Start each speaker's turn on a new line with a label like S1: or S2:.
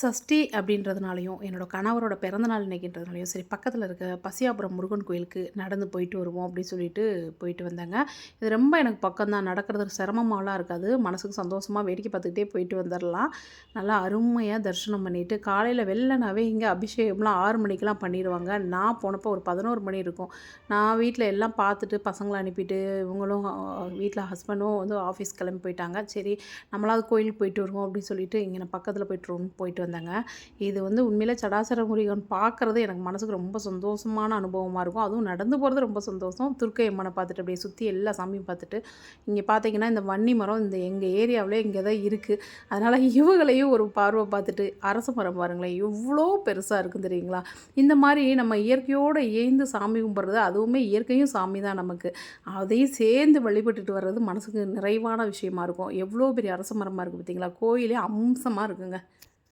S1: சஷ்டி அப்படின்றதுனாலையும் என்னோட கணவரோட பிறந்தநாள் இன்னைக்குன்றதுனாலையும் சரி பக்கத்தில் இருக்க பசியாபுரம் முருகன் கோயிலுக்கு நடந்து போயிட்டு வருவோம் அப்படின்னு சொல்லிட்டு போயிட்டு வந்தாங்க. இது ரொம்ப எனக்கு பக்கம் தான் நடக்கிறது சிரமமாலாம் இருக்காது. மனசுக்கு சந்தோஷமாக வேடிக்கை பார்த்துக்கிட்டே போயிட்டு வந்துடலாம் நல்லா அருமையாக தரிசனம் பண்ணிவிட்டு காலையில் வெள்ளனாவே இங்கே அபிஷேகம்லாம் ஆறு மணிக்கெலாம் பண்ணிடுவாங்க நான் போனப்போ ஒரு பதினோரு மணி இருக்கும். நான் வீட்டில் எல்லாம் பார்த்துட்டு பசங்களை அனுப்பிட்டு இவங்களும் வீட்டில் ஹஸ்பண்டும் வந்து ஆஃபீஸ் கிளம்பி போயிட்டாங்க. சரி நம்மளாவது கோயிலுக்கு போயிட்டு வருவோம் அப்படின்னு சொல்லிட்டு இங்கே நான் பக்கத்தில் போயிட்டு போயிட்டு வந்தேங்க. இது வந்து உண்மையில் சடாசர முருகன் பார்க்குறது எனக்கு மனசுக்கு ரொம்ப சந்தோஷமான அனுபவமாக இருக்கும். அதுவும் நடந்து போகிறது ரொம்ப சந்தோஷம். துர்க்கை அம்மனை பார்த்துட்டு அப்படியே சுற்றி எல்லா சாமியும் பார்த்துட்டு இங்கே பார்த்தீங்கன்னா இந்த வன்னி மரம் இந்த எங்கள் ஏரியாவிலே இங்கே தான் இருக்குது அதனால் இவங்களையும் ஒரு பார்வை பார்த்துட்டு அரச மரம் பாருங்களேன் எவ்வளோ பெருசாக இருக்கும் தெரியுங்களா? இந்த மாதிரி நம்ம இயற்கையோடு ஏந்து சாமி கும்பிட்றது அதுவுமே இயற்கையும் சாமி தான் நமக்கு. அதையும் சேர்ந்து வழிபட்டுட்டு வர்றது மனசுக்கு நிறைவான விஷயமா இருக்கும். எவ்வளோ பெரிய அரச மரமாக இருக்குது பார்த்தீங்களா? கோயிலே அம்சமாக இருக்குங்க.